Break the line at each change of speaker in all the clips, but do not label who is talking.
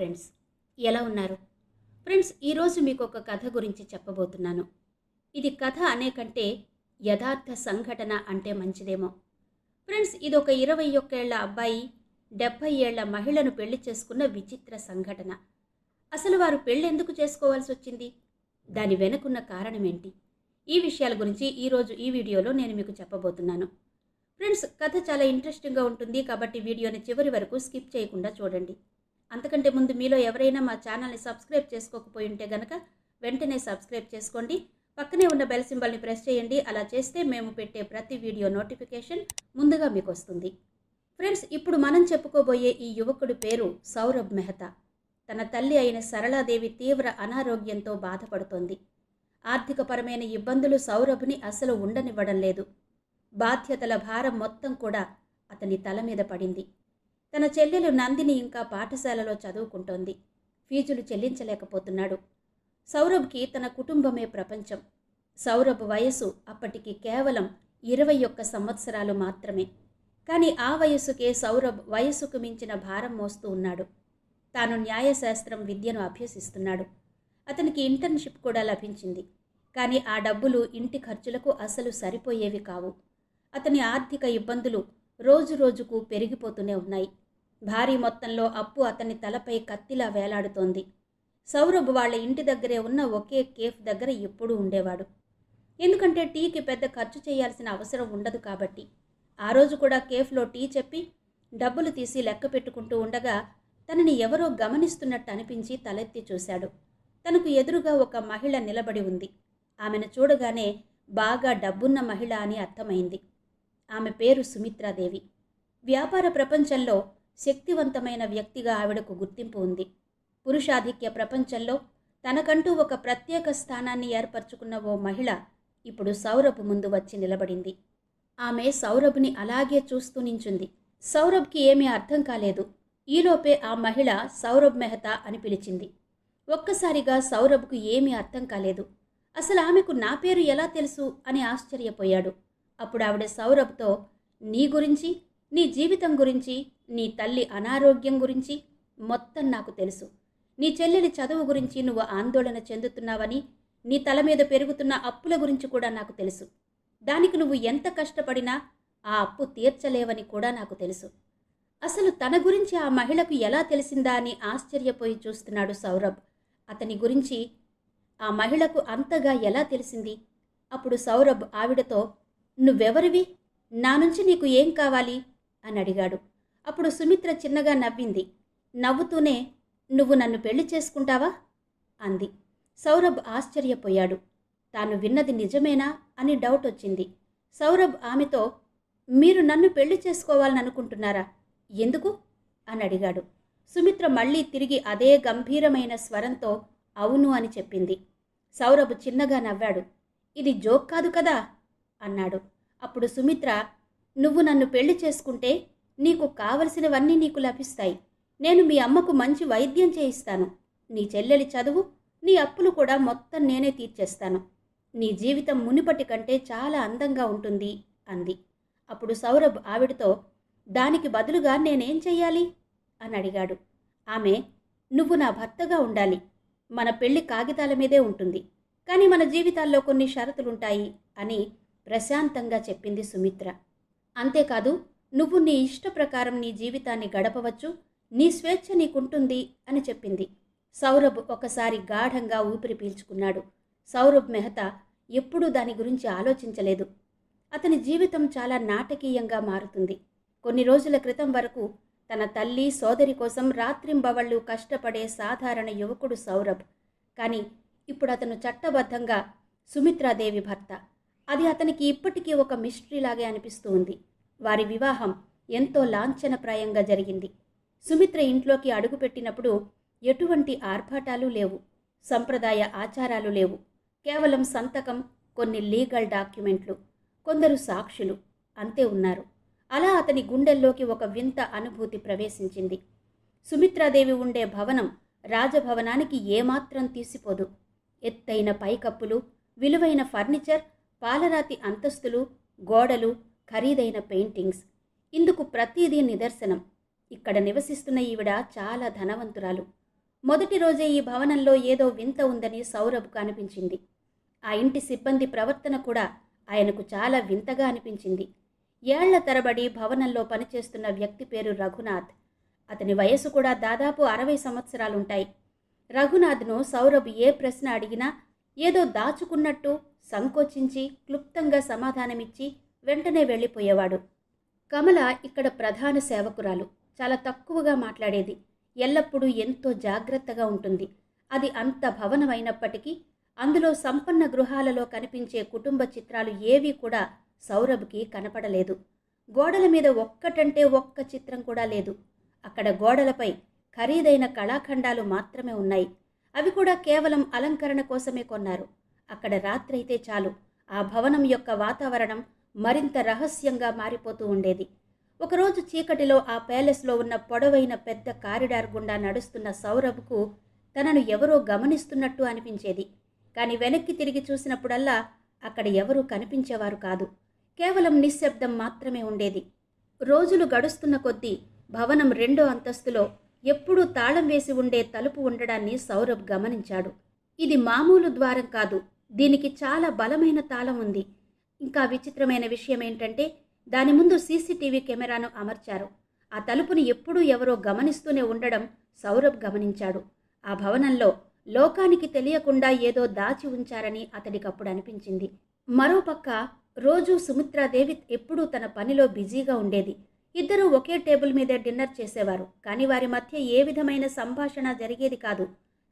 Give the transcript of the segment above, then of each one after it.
Friends ఎలా ఉన్నారు? Friends ఈరోజు మీకు ఒక కథ గురించి చెప్పబోతున్నాను. ఇది కథ అనే కంటే యథార్థ సంఘటన అంటే మంచిదేమో. ఫ్రెండ్స్ ఇది ఒక ఇరవై ఒక్కేళ్ళ అబ్బాయి డెబ్భై ఏళ్ళ మహిళను పెళ్ళి చేసుకున్న విచిత్ర సంఘటన. అసలు వారు పెళ్ళి ఎందుకు చేసుకోవాల్సి వచ్చింది? దాని వెనుకున్న కారణమేంటి ఈ విషయాల గురించి ఈరోజు ఈ వీడియోలో నేను మీకు చెప్పబోతున్నాను. ఫ్రెండ్స్ కథ చాలా ఇంట్రెస్టింగ్గా ఉంటుంది కాబట్టి వీడియోని చివరి వరకు స్కిప్ చేయకుండా చూడండి. అంతకంటే ముందు మీలో ఎవరైనా మా ఛానల్ని సబ్స్క్రైబ్ చేసుకోకపోయి ఉంటే గనక వెంటనే సబ్స్క్రైబ్ చేసుకోండి. పక్కనే ఉన్న బెల్ సింబల్ని ప్రెస్ చేయండి. అలా చేస్తే మేము పెట్టే ప్రతి వీడియో నోటిఫికేషన్ ముందుగా మీకు వస్తుంది. ఫ్రెండ్స్ ఇప్పుడు మనం చెప్పుకోబోయే ఈ యువకుడి పేరు సౌరభ్ మెహతా. తన తల్లి అయిన సరళాదేవి తీవ్ర అనారోగ్యంతో బాధపడుతోంది. ఆర్థికపరమైన ఇబ్బందులు సౌరభ్ని అసలు ఉండనివ్వడం లేదు. బాధ్యతల భారం మొత్తం కూడా అతని తల మీద పడింది. తన చెల్లెలు నందిని ఇంకా పాఠశాలలో చదువుకుంటోంది. ఫీజులు చెల్లించలేకపోతున్నాడు. సౌరభ్కి తన కుటుంబమే ప్రపంచం. సౌరభ్ వయసు అప్పటికి కేవలం ఇరవై ఒక్క సంవత్సరాలు మాత్రమే. కానీ ఆ వయసుకే సౌరభ్ వయసుకు మించిన భారం మోస్తూ ఉన్నాడు. తాను న్యాయశాస్త్రం విద్యను అభ్యసిస్తున్నాడు. అతనికి ఇంటర్న్షిప్ కూడా లభించింది. కానీ ఆ డబ్బులు ఇంటి ఖర్చులకు అసలు సరిపోయేవి కావు. అతని ఆర్థిక ఇబ్బందులు రోజు రోజుకు పెరిగిపోతూనే ఉన్నాయి. భారీ మొత్తంలో అప్పు అతని తలపై కత్తిలా వేలాడుతోంది. సౌరభ్ వాళ్ళ ఇంటి దగ్గరే ఉన్న ఒకే కేఫ్ దగ్గర ఎప్పుడూ ఉండేవాడు. ఎందుకంటే టీకి పెద్ద ఖర్చు చేయాల్సిన అవసరం ఉండదు కాబట్టి. ఆ రోజు కూడా కేఫ్లో టీ చెప్పి డబ్బులు తీసి లెక్క పెట్టుకుంటూ ఉండగా తనని ఎవరో గమనిస్తున్నట్టు అనిపించి తలెత్తి చూశాడు. తనకు ఎదురుగా ఒక మహిళ నిలబడి ఉంది. ఆమెను చూడగానే బాగా డబ్బున్న మహిళ అని అర్థమైంది. ఆమె పేరు సుమిత్రాదేవి. వ్యాపార ప్రపంచంలో శక్తివంతమైన వ్యక్తిగా ఆవిడకు గుర్తింపు ఉంది. పురుషాధిక్య ప్రపంచంలో తనకంటూ ఒక ప్రత్యేక స్థానాన్ని ఏర్పరచుకున్న ఓ మహిళ ఇప్పుడు సౌరభ్ ముందు వచ్చి నిలబడింది. ఆమె సౌరభ్ని అలాగే చూస్తూ నించుంది. సౌరభ్కి ఏమీ అర్థం కాలేదు. ఈలోపే ఆ మహిళ సౌరభ్ మెహతా అని పిలిచింది. ఒక్కసారిగా సౌరభ్కు ఏమీ అర్థం కాలేదు. అసలు ఆమెకు నా పేరు ఎలా తెలుసు అని ఆశ్చర్యపోయాడు. అప్పుడు ఆవిడ సౌరభ్తో నీ గురించి నీ జీవితం గురించి నీ తల్లి అనారోగ్యం గురించి మొత్తం నాకు తెలుసు. నీ చెల్లెలి చదువు గురించి నువ్వు ఆందోళన చెందుతున్నావని నీ తల మీద పెరుగుతున్న అప్పుల గురించి కూడా నాకు తెలుసు. దానికి నువ్వు ఎంత కష్టపడినా ఆ అప్పు తీర్చలేవని కూడా నాకు తెలుసు. అసలు తన గురించి ఆ మహిళకు ఎలా తెలిసిందా అని ఆశ్చర్యపోయి చూస్తున్నాడు సౌరభ్. అతని గురించి ఆ మహిళకు అంతగా ఎలా తెలిసింది? అప్పుడు సౌరభ్ ఆవిడతో నువ్వెవరివి? నా నుంచి నీకు ఏం కావాలి? అని అడిగాడు. అప్పుడు సుమిత్ర చిన్నగా నవ్వింది. నవ్వుతూనే నువ్వు నన్ను పెళ్ళి చేసుకుంటావా? అంది. సౌరభ్ ఆశ్చర్యపోయాడు. తాను విన్నది నిజమేనా? అని డౌట్ వచ్చింది. సౌరభ్ ఆమెతో మీరు నన్ను పెళ్ళి చేసుకోవాలని అనుకుంటున్నారా ఎందుకు? అని అడిగాడు. సుమిత్ర మళ్ళీ తిరిగి అదే గంభీరమైన స్వరంతో అవును అని చెప్పింది. సౌరభ్ చిన్నగా నవ్వాడు. ఇది జోక్ కాదు కదా? అన్నాడు. అప్పుడు సుమిత్ర నువ్వు నన్ను పెళ్ళి చేసుకుంటే నీకు కావలసినవన్నీ నీకు లభిస్తాయి. నేను మీ అమ్మకు మంచి వైద్యం చేయిస్తాను. నీ చెల్లెలి చదువు నీ అప్పులు కూడా మొత్తం నేనే తీర్చేస్తాను. నీ జీవితం మునిపటి కంటే చాలా అందంగా ఉంటుంది అంది. అప్పుడు సౌరభ్ ఆవిడతో దానికి బదులుగా నేనేం చెయ్యాలి? అని అడిగాడు. ఆమె నువ్వు నా భర్తగా ఉండాలి. మన పెళ్ళి కాగితాల మీదే ఉంటుంది. కానీ మన జీవితాల్లో కొన్ని షరతులుంటాయి అని ప్రశాంతంగా చెప్పింది సుమిత్ర. అంతేకాదు నువ్వు నీ ఇష్ట ప్రకారం నీ జీవితాన్ని గడపవచ్చు నీ స్వేచ్ఛ నీకుంటుంది అని చెప్పింది. సౌరభ్ ఒకసారి గాఢంగా ఊపిరి పీల్చుకున్నాడు. సౌరభ్ మెహతా ఎప్పుడూ దాని గురించి ఆలోచించలేదు. అతని జీవితం చాలా నాటకీయంగా మారుతుంది. కొన్ని రోజుల క్రితం వరకు తన తల్లి సోదరి కోసం రాత్రింబవళ్ళు కష్టపడే సాధారణ యువకుడు సౌరభ్. కానీ ఇప్పుడు అతను చట్టబద్ధంగా సుమిత్రాదేవి భర్త. అది అతనికి ఇప్పటికీ ఒక మిస్టరీలాగే అనిపిస్తూ ఉంది. వారి వివాహం ఎంతో లాంఛనప్రాయంగా జరిగింది. సుమిత్ర ఇంట్లోకి అడుగుపెట్టినప్పుడు ఎటువంటి ఆర్భాటాలు లేవు సంప్రదాయ ఆచారాలు లేవు. కేవలం సంతకం కొన్ని లీగల్ డాక్యుమెంట్లు కొందరు సాక్షులు అంతే ఉన్నారు. అలా అతని గుండెల్లోకి ఒక వింత అనుభూతి ప్రవేశించింది. సుమిత్రాదేవి ఉండే భవనం రాజభవనానికి ఏమాత్రం తీసిపోదు. ఎత్తైన పైకప్పులు విలువైన ఫర్నిచర్ పాలరాతి అంతస్తులు గోడలు ఖరీదైన పెయింటింగ్స్. ఇందుకు ప్రతిదీ నిదర్శనం. ఇక్కడ నివసిస్తున్న ఈవిడ చాలా ధనవంతురాలు. మొదటి రోజే ఈ భవనంలో ఏదో వింత ఉందని సౌరభ్కు అనిపించింది ఆ ఇంటి సిబ్బంది ప్రవర్తన కూడా ఆయనకు చాలా వింతగా అనిపించింది. ఏళ్ళ తరబడి భవనంలో పనిచేస్తున్న వ్యక్తి పేరు రఘునాథ్. అతని వయసు కూడా దాదాపు అరవై సంవత్సరాలుంటాయి. రఘునాథ్ను సౌరభ్ ఏ ప్రశ్న అడిగినా ఏదో దాచుకున్నట్టు సంకోచించి క్లుప్తంగా సమాధానమిచ్చి వెంటనే వెళ్ళిపోయేవాడు. కమల ఇక్కడ ప్రధాన సేవకురాలు. చాలా తక్కువగా మాట్లాడేది. ఎల్లప్పుడూ ఎంతో జాగ్రత్తగా ఉంటుంది. అది అంత భవనమైనప్పటికీ అందులో సంపన్న గృహాలలో కనిపించే కుటుంబ చిత్రాలు ఏవీ కూడా సౌరభ్కి కనపడలేదు. గోడల మీద ఒక్కటంటే ఒక్క చిత్రం కూడా లేదు. అక్కడ గోడలపై ఖరీదైన కళాఖండాలు మాత్రమే ఉన్నాయి. అవి కూడా కేవలం అలంకరణ కోసమే కొన్నారు. అక్కడ రాత్రైతే చాలు. ఆ భవనం యొక్క వాతావరణం మరింత రహస్యంగా మారిపోతూ ఉండేది. ఒకరోజు చీకటిలో ఆ ప్యాలెస్లో ఉన్న పొడవైన పెద్ద కారిడార్ గుండా నడుస్తున్న సౌరభ్కు తనను ఎవరో గమనిస్తున్నట్టు అనిపించేది. కానీ వెనక్కి తిరిగి చూసినప్పుడల్లా అక్కడ ఎవరూ కనిపించేవారు కాదు. కేవలం నిశ్శబ్దం మాత్రమే ఉండేది. రోజులు గడుస్తున్న కొద్దీ భవనం రెండో అంతస్తులో ఎప్పుడూ తాళం వేసి ఉండే తలుపు ఉండడాన్ని సౌరభ్ గమనించాడు. ఇది మామూలు ద్వారం కాదు. దీనికి చాలా బలమైన తాళం ఉంది. ఇంకా విచిత్రమైన విషయం ఏంటంటే దాని ముందు సీసీటీవీ కెమెరాను అమర్చారు. ఆ తలుపుని ఎప్పుడూ ఎవరో గమనిస్తూనే ఉండడం సౌరభ్ గమనించాడు. ఆ భవనంలో లోకానికి తెలియకుండా ఏదో దాచి ఉంచారని అతడికప్పుడు అనిపించింది. మరోపక్క రోజు సుమిత్రాదేవి ఎప్పుడూ తన పనిలో బిజీగా ఉండేది. ఇద్దరూ ఒకే టేబుల్ మీద డిన్నర్ చేసేవారు. కానీ వారి మధ్య ఏ విధమైన సంభాషణ జరిగేది కాదు.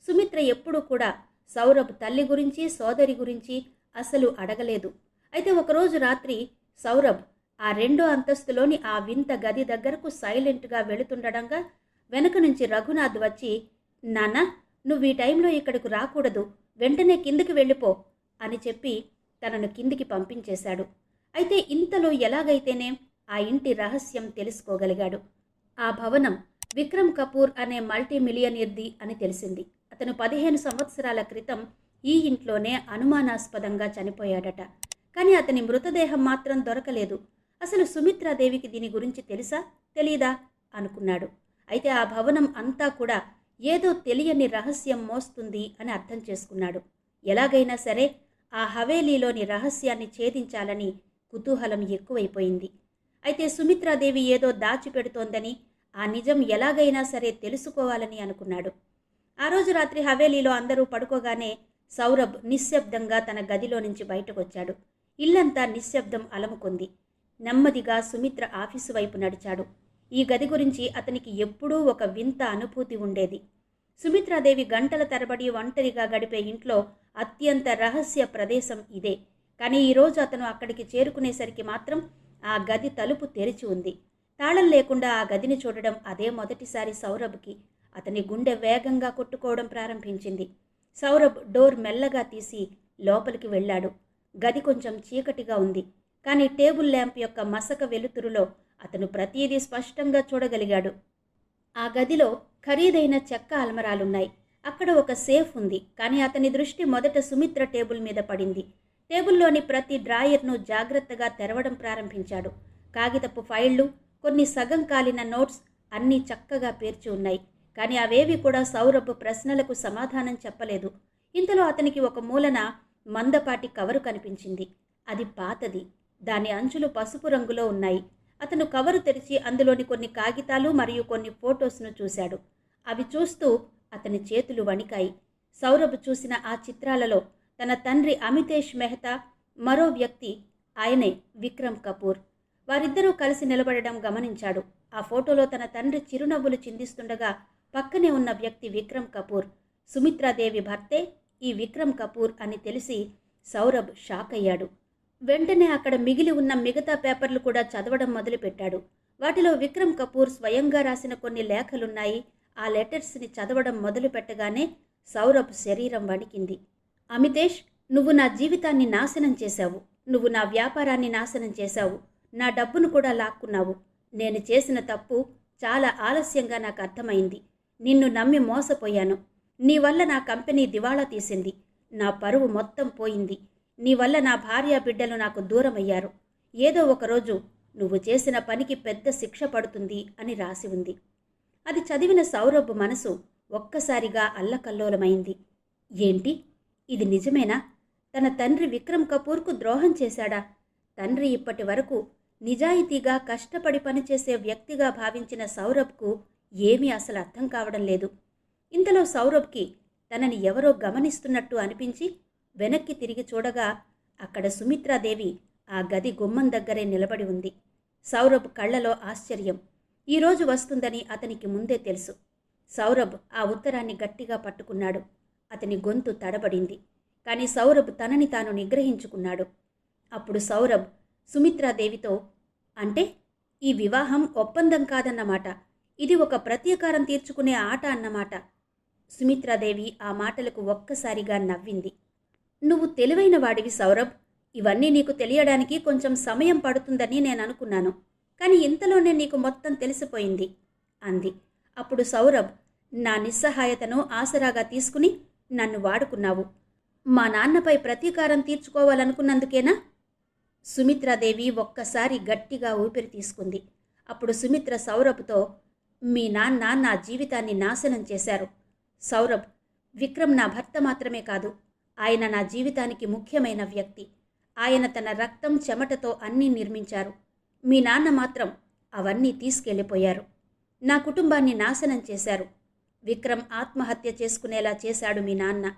సుమిత్ర ఎప్పుడూ కూడా సౌరభ్ తల్లి గురించి సోదరి గురించి అసలు అడగలేదు. అయితే ఒకరోజు రాత్రి సౌరభ్ ఆ రెండో అంతస్తులోని ఆ వింత గది దగ్గరకు సైలెంట్గా వెళుతుండడంగా వెనక నుంచి రఘునాథ్ వచ్చి నాన్న నువ్వు ఈ టైంలో ఇక్కడికి రాకూడదు. వెంటనే కిందికి వెళ్ళిపో అని చెప్పి తనను కిందికి పంపించేశాడు. అయితే ఇంతలో ఎలాగైతేనే ఆ ఇంటి రహస్యం తెలుసుకోగలిగాడు. ఆ భవనం విక్రమ్ కపూర్ అనే మల్టీ మిలియనీర్ది అని తెలిసింది. అతను పదిహేను సంవత్సరాల క్రితం ఈ ఇంట్లోనే అనుమానాస్పదంగా చనిపోయాడట. కానీ అతని మృతదేహం మాత్రం దొరకలేదు. అసలు సుమిత్రాదేవికి దీని గురించి తెలుసా? తెలీదా? అనుకున్నాడు. అయితే ఆ భవనం అంతా కూడా ఏదో తెలియని రహస్యం మోస్తుంది అని అర్థం చేసుకున్నాడు. ఎలాగైనా సరే ఆ హవేలీలోని రహస్యాన్ని ఛేదించాలని కుతూహలం ఎక్కువైపోయింది. అయితే సుమిత్రాదేవి ఏదో దాచిపెడుతోందని ఆ నిజం ఎలాగైనా సరే తెలుసుకోవాలని అనుకున్నాడు. ఆ రోజు రాత్రి హవేలీలో అందరూ పడుకోగానే సౌరభ్ నిశ్శబ్దంగా తన గదిలో నుంచి బయటకొచ్చాడు. ఇల్లంతా నిశ్శబ్దం అలముకుంది. నెమ్మదిగా సుమిత్ర ఆఫీసు వైపు నడిచాడు. ఈ గది గురించి అతనికి ఎప్పుడూ ఒక వింత అనుభూతి ఉండేది. సుమిత్రాదేవి గంటల తరబడి ఒంటరిగా గడిపే ఇంట్లో అత్యంత రహస్య ప్రదేశం ఇదే. కానీ ఈరోజు అతను అక్కడికి చేరుకునేసరికి మాత్రం ఆ గది తలుపు తెరిచి ఉంది. తాళం లేకుండా ఆ గదిని చూడడం అదే మొదటిసారి సౌరభ్కి. అతని గుండె వేగంగా కొట్టుకోవడం ప్రారంభించింది. సౌరభ్ డోర్ మెల్లగా తీసి లోపలికి వెళ్ళాడు. గది కొంచెం చీకటిగా ఉంది. కానీ టేబుల్ ల్యాంప్ యొక్క మసక వెలుతురులో అతను ప్రతీదీ స్పష్టంగా చూడగలిగాడు. ఆ గదిలో ఖరీదైన చెక్క అల్మరాలున్నాయి. అక్కడ ఒక సేఫ్ ఉంది. కానీ అతని దృష్టి మొదట సుమిత్ర టేబుల్ మీద పడింది. టేబుల్లోని ప్రతి డ్రాయర్ను జాగ్రత్తగా తెరవడం ప్రారంభించాడు. కాగితపు ఫైళ్ళు కొన్ని సగం కాలిన నోట్స్ అన్నీ చక్కగా పేర్చి ఉన్నాయి. కానీ అవేవి కూడా సౌరభ్ ప్రశ్నలకు సమాధానం చెప్పలేదు. ఇంతలో అతనికి ఒక మూలన మందపాటి కవరు కనిపించింది. అది పాతది. దాని అంచులు పసుపు రంగులో ఉన్నాయి. అతను కవరు తెరిచి అందులోని కొన్ని కాగితాలు మరియు కొన్ని ఫొటోస్ను చూశాడు. అవి చూస్తూ అతని చేతులు వణికాయి. సౌరభ్ చూసిన ఆ చిత్రాలలో తన తండ్రి అమితేష్ మెహతా మరో వ్యక్తి ఆయనే విక్రమ్ కపూర్. వారిద్దరూ కలిసి నిలబడడం గమనించాడు. ఆ ఫోటోలో తన తండ్రి చిరునవ్వులు చిందిస్తుండగా పక్కనే ఉన్న వ్యక్తి విక్రమ్ కపూర్. సుమిత్రాదేవి భర్తే ఈ విక్రమ్ కపూర్ అని తెలిసి సౌరభ్ షాక్ అయ్యాడు. వెంటనే అక్కడ మిగిలి ఉన్న మిగతా పేపర్లు కూడా చదవడం మొదలుపెట్టాడు. వాటిలో విక్రమ్ కపూర్ స్వయంగా రాసిన కొన్ని లేఖలున్నాయి. ఆ లెటర్స్ని చదవడం మొదలు పెట్టగానే సౌరభ్ శరీరం వణికింది. అమితేష్ నువ్వు నా జీవితాన్ని నాశనం చేశావు. నువ్వు నా వ్యాపారాన్ని నాశనం చేశావు. నా డబ్బును కూడా లాక్కున్నావు. నేను చేసిన తప్పు చాలా ఆలస్యంగా నాకు అర్థమైంది. నిన్ను నమ్మి మోసపోయాను. నీ వల్ల నా కంపెనీ దివాళా తీసింది. నా పరువు మొత్తం పోయింది. నీ వల్ల నా భార్య బిడ్డలు నాకు దూరమయ్యారు. ఏదో ఒకరోజు నువ్వు చేసిన పనికి పెద్ద శిక్ష పడుతుంది అని రాసి ఉంది. అది చదివిన సౌరభ్ మనసు ఒక్కసారిగా అల్లకల్లోలమైంది. ఏంటి? ఇది నిజమేనా? తన తండ్రి విక్రమ్ కపూర్కు ద్రోహం చేశాడా? తండ్రి ఇప్పటి వరకు నిజాయితీగా కష్టపడి పనిచేసే వ్యక్తిగా భావించిన సౌరభ్కు ఏమీ అసలు అర్థం కావడం లేదు. ఇంతలో సౌరభ్కి తనని ఎవరో గమనిస్తున్నట్టు అనిపించి వెనక్కి తిరిగి చూడగా అక్కడ సుమిత్రాదేవి ఆ గది గుమ్మం దగ్గరే నిలబడి ఉంది. సౌరభ్ కళ్ళలో ఆశ్చర్యం. ఈరోజు వస్తుందని అతనికి ముందే తెలుసు. సౌరభ్ ఆ ఉత్తరాన్ని గట్టిగా పట్టుకున్నాడు. అతని గొంతు తడబడింది. కానీ సౌరభ్ తనని తాను నిగ్రహించుకున్నాడు. అప్పుడు సౌరభ్ సుమిత్రాదేవితో అంటే ఈ వివాహం ఒప్పందం కాదన్నమాట. ఇది ఒక ప్రతీకారం తీర్చుకునే ఆట అన్నమాట. సుమిత్రాదేవి ఆ మాటలకు ఒక్కసారిగా నవ్వింది. నువ్వు తెలివైన వాడివి సౌరభ్. ఇవన్నీ నీకు తెలియడానికి కొంచెం సమయం పడుతుందని నేను అనుకున్నాను. కానీ ఇంతలోనే నీకు మొత్తం తెలిసిపోయింది అంది. అప్పుడు సౌరభ్ నా నిస్సహాయతను ఆసరాగా తీసుకుని నన్ను వాడుకున్నావు. మా నాన్నపై ప్రతీకారం తీర్చుకోవాలనుకున్నందుకేనా? సుమిత్రాదేవి ఒక్కసారి గట్టిగా ఊపిరి తీసుకుంది. అప్పుడు సుమిత్ర సౌరభ్తో మీ నాన్న నా జీవితాన్ని నాశనం చేశారు. సౌరభ్ విక్రమ్ నా భర్త మాత్రమే కాదు ఆయన నా జీవితానికి ముఖ్యమైన వ్యక్తి. ఆయన తన రక్తం చెమటతో అన్నీ నిర్మించారు. మీ నాన్న మాత్రం అవన్నీ తీసుకెళ్ళిపోయారు. నా కుటుంబాన్ని నాశనం చేశారు. విక్రమ్ ఆత్మహత్య చేసుకునేలా చేశాడు మీ నాన్న.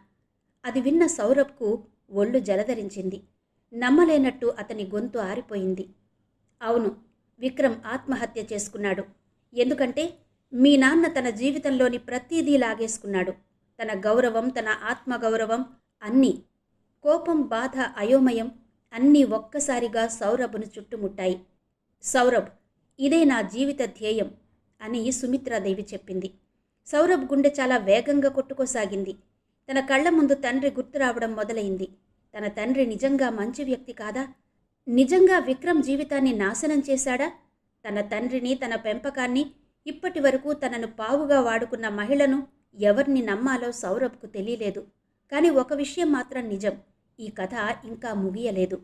అది విన్న సౌరభ్కు ఒళ్ళు జలధరించింది. నమ్మలేనట్టు అతని గొంతు ఆరిపోయింది. అవును విక్రమ్ ఆత్మహత్య చేసుకున్నాడు. ఎందుకంటే మీ నాన్న తన జీవితంలోని ప్రతిదీ లాగేసుకున్నాడు. తన గౌరవం తన ఆత్మగౌరవం అన్నీ కోపం బాధ అయోమయం అన్నీ ఒక్కసారిగా సౌరభ్ను చుట్టుముట్టాయి. సౌరభ్ ఇదే నా జీవిత ధ్యేయం అని సుమిత్రాదేవి చెప్పింది. సౌరభ్ గుండె చాలా వేగంగా కొట్టుకోసాగింది. తన కళ్ళ ముందు తండ్రి గుర్తు రావడం మొదలైంది. తన తండ్రి నిజంగా మంచి వ్యక్తి కాదా? నిజంగా విక్రమ్ జీవితాన్ని నాశనం చేశాడా? తన తండ్రిని తన పెంపకాన్ని ఇప్పటి వరకు తనను పావుగా వాడుకున్న మహిళను ఎవరిని నమ్మాలో సౌరభ్కు తెలియలేదు. కానీ ఒక విషయం మాత్రం నిజం ఈ కథ ఇంకా ముగియలేదు.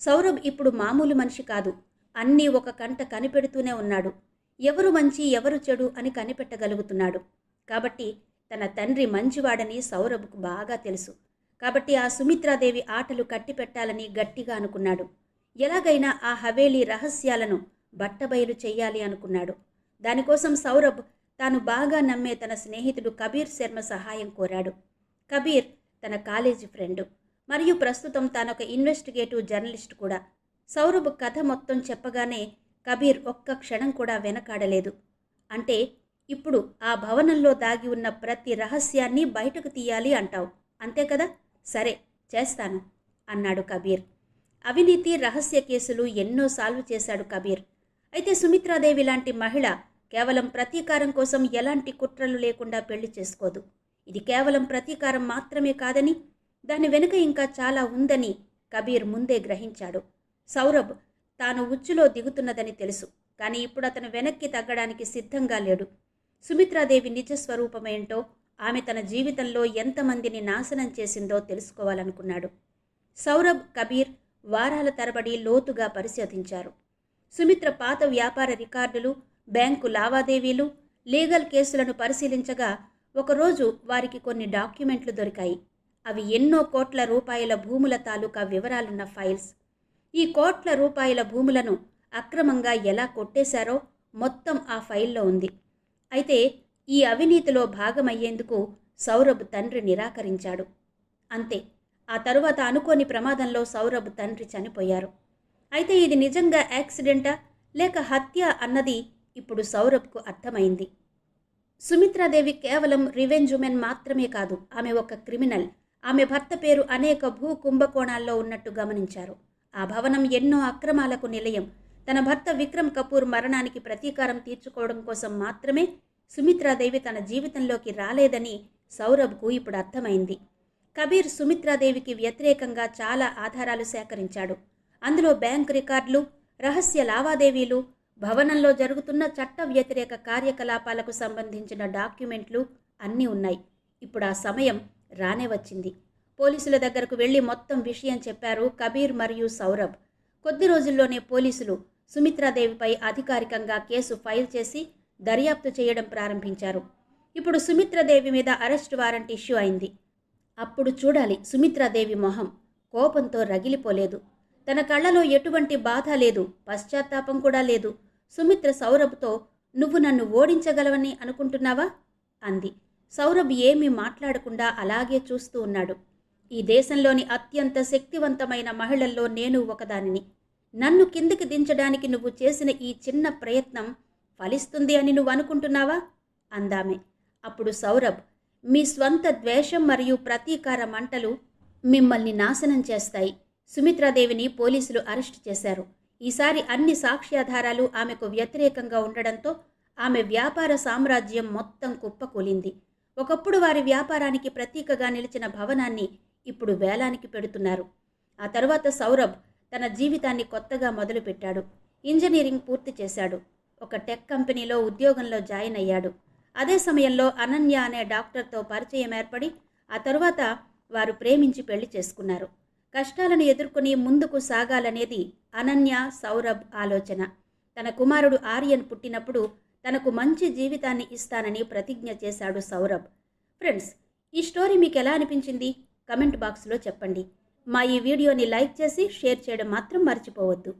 సౌరభ్ ఇప్పుడు మామూలు మనిషి కాదు. అన్నీ ఒక కంట కనిపెడుతూనే ఉన్నాడు. ఎవరు మంచి ఎవరు చెడు అని కనిపెట్టగలుగుతున్నాడు. కాబట్టి తన తండ్రి మంచివాడని సౌరభ్కు బాగా తెలుసు. కాబట్టి ఆ సుమిత్రాదేవి ఆటలు కట్టిపెట్టాలని గట్టిగా అనుకున్నాడు. ఎలాగైనా ఆ హవేలీ రహస్యాలను బట్టబయలు చెయ్యాలి అనుకున్నాడు. దానికోసం సౌరభ్ తాను బాగా నమ్మే తన స్నేహితుడు కబీర్ శర్మ సహాయం కోరాడు. కబీర్ తన కాలేజీ ఫ్రెండు. మరియు ప్రస్తుతం తానొక ఇన్వెస్టిగేటివ్ జర్నలిస్ట్ కూడా. సౌరభ్ కథ మొత్తం చెప్పగానే కబీర్ ఒక్క క్షణం కూడా వెనకాడలేదు. అంటే ఇప్పుడు ఆ భవనంలో దాగి ఉన్న ప్రతి రహస్యాన్ని బయటకు తీయాలి అంటావు. అంతే కదా? సరే చేస్తాను అన్నాడు కబీర్. అవినీతి రహస్య కేసులు ఎన్నో సాల్వ్ చేశాడు కబీర్. అయితే సుమిత్రాదేవి లాంటి మహిళ కేవలం ప్రతీకారం కోసం ఎలాంటి కుట్రలు లేకుండా పెళ్ళి చేసుకోదు. ఇది కేవలం ప్రతీకారం మాత్రమే కాదని దాని వెనుక ఇంకా చాలా ఉందని కబీర్ ముందే గ్రహించాడు. సౌరభ్ తాను ఉచ్చులో దిగుతున్నదని తెలుసు కానీ ఇప్పుడు అతను వెనక్కి తగ్గడానికి సిద్ధంగా లేడు. సుమిత్రాదేవి నిజస్వరూపమేంటో ఆమె తన జీవితంలో ఎంతమందిని నాశనం చేసిందో తెలుసుకోవాలనుకున్నాడు. సౌరభ్ కబీర్ వారాల తరబడి లోతుగా పరిశోధించారు. సుమిత్ర పాత వ్యాపార రికార్డులు బ్యాంకు లావాదేవీలు లీగల్ కేసులను పరిశీలించగా ఒకరోజు వారికి కొన్ని డాక్యుమెంట్లు దొరికాయి. అవి ఎన్నో కోట్ల రూపాయల భూముల తాలూకా వివరాలున్న ఫైల్స్. ఈ కోట్ల రూపాయల భూములను అక్రమంగా ఎలా కొట్టేశారో మొత్తం ఆ ఫైల్లో ఉంది. అయితే ఈ అవినీతిలో భాగమయ్యేందుకు సౌరభ్ తండ్రి నిరాకరించాడు. అంతే ఆ తరువాత అనుకోని ప్రమాదంలో సౌరభ్ తండ్రి చనిపోయారు. అయితే ఇది నిజంగా యాక్సిడెంటా? లేక హత్య అన్నది ఇప్పుడు సౌరభ్కు అర్థమైంది. సుమిత్రాదేవి కేవలం రివెంజ్ ఉమెన్ మాత్రమే కాదు ఆమె ఒక క్రిమినల్. ఆమె భర్త పేరు అనేక భూ కుంభకోణాల్లో ఉన్నట్టు గమనించారు. ఆ భవనం ఎన్నో అక్రమాలకు నిలయం. తన భర్త విక్రమ్ కపూర్ మరణానికి ప్రతీకారం తీర్చుకోవడం కోసం మాత్రమే సుమిత్రాదేవి తన జీవితంలోకి రాలేదని సౌరభ్కు ఇప్పుడు అర్థమైంది. కబీర్ సుమిత్రాదేవికి వ్యతిరేకంగా చాలా ఆధారాలు సేకరించాడు. అందులో బ్యాంక్ రికార్డులు రహస్య లావాదేవీలు భవనంలో జరుగుతున్న చట్ట వ్యతిరేక కార్యకలాపాలకు సంబంధించిన డాక్యుమెంట్లు అన్నీ ఉన్నాయి. ఇప్పుడు ఆ సమయం రానే వచ్చింది. పోలీసుల దగ్గరకు వెళ్ళి మొత్తం విషయం చెప్పారు కబీర్ మరియు సౌరభ్. కొద్ది రోజుల్లోనే పోలీసులు సుమిత్రాదేవిపై అధికారికంగా కేసు ఫైల్ చేసి దర్యాప్తు చేయడం ప్రారంభించారు. ఇప్పుడు సుమిత్రాదేవి మీద అరెస్ట్ వారెంట్ ఇష్యూ అయింది. అప్పుడు చూడాలి సుమిత్రాదేవి మొహం కోపంతో రగిలిపోలేదు. తన కళ్ళలో ఎటువంటి బాధ లేదు పశ్చాత్తాపం కూడా లేదు. సుమిత్ర సౌరభ్తో నువ్వు నన్ను ఓడించగలవని అనుకుంటున్నావా? అంది. సౌరభ్ ఏమీ మాట్లాడకుండా అలాగే చూస్తూ ఉన్నాడు. ఈ దేశంలోని అత్యంత శక్తివంతమైన మహిళల్లో నేను ఒకదానిని. నన్ను కిందికి దించడానికి నువ్వు చేసిన ఈ చిన్న ప్రయత్నం ఫలిస్తుంది అని నువ్వు అనుకుంటున్నావా? అందామే. అప్పుడు సౌరభ్ మీ స్వంత ద్వేషం మరియు ప్రతీకార మంటలు మిమ్మల్ని నాశనం చేస్తాయి. సుమిత్రాదేవిని పోలీసులు అరెస్ట్ చేశారు. ఈసారి అన్ని సాక్ష్యాధారాలు ఆమెకు వ్యతిరేకంగా ఉండడంతో ఆమె వ్యాపార సామ్రాజ్యం మొత్తం కుప్పకూలింది. ఒకప్పుడు వారి వ్యాపారానికి ప్రతీకగా నిలిచిన భవనాన్ని ఇప్పుడు వేలానికి పెడుతున్నారు. ఆ తర్వాత సౌరభ్ తన జీవితాన్ని కొత్తగా మొదలుపెట్టాడు. ఇంజనీరింగ్ పూర్తి చేశాడు. ఒక టెక్ కంపెనీలో ఉద్యోగంలో జాయిన్ అయ్యాడు. అదే సమయంలో అనన్య అనే డాక్టర్తో పరిచయం ఏర్పడి ఆ తరువాత వారు ప్రేమించి పెళ్ళి చేసుకున్నారు. కష్టాలను ఎదుర్కొని ముందుకు సాగాలనేది అనన్య సౌరభ్ ఆలోచన. తన కుమారుడు ఆర్యన్ పుట్టినప్పుడు తనకు మంచి జీవితాన్ని ఇస్తానని ప్రతిజ్ఞ చేశాడు సౌరభ్. ఫ్రెండ్స్ ఈ స్టోరీ మీకు ఎలా అనిపించింది? కమెంట్ బాక్స్లో చెప్పండి. మా ఈ వీడియోని లైక్ చేసి షేర్ చేయడం మాత్రం మర్చిపోవద్దు.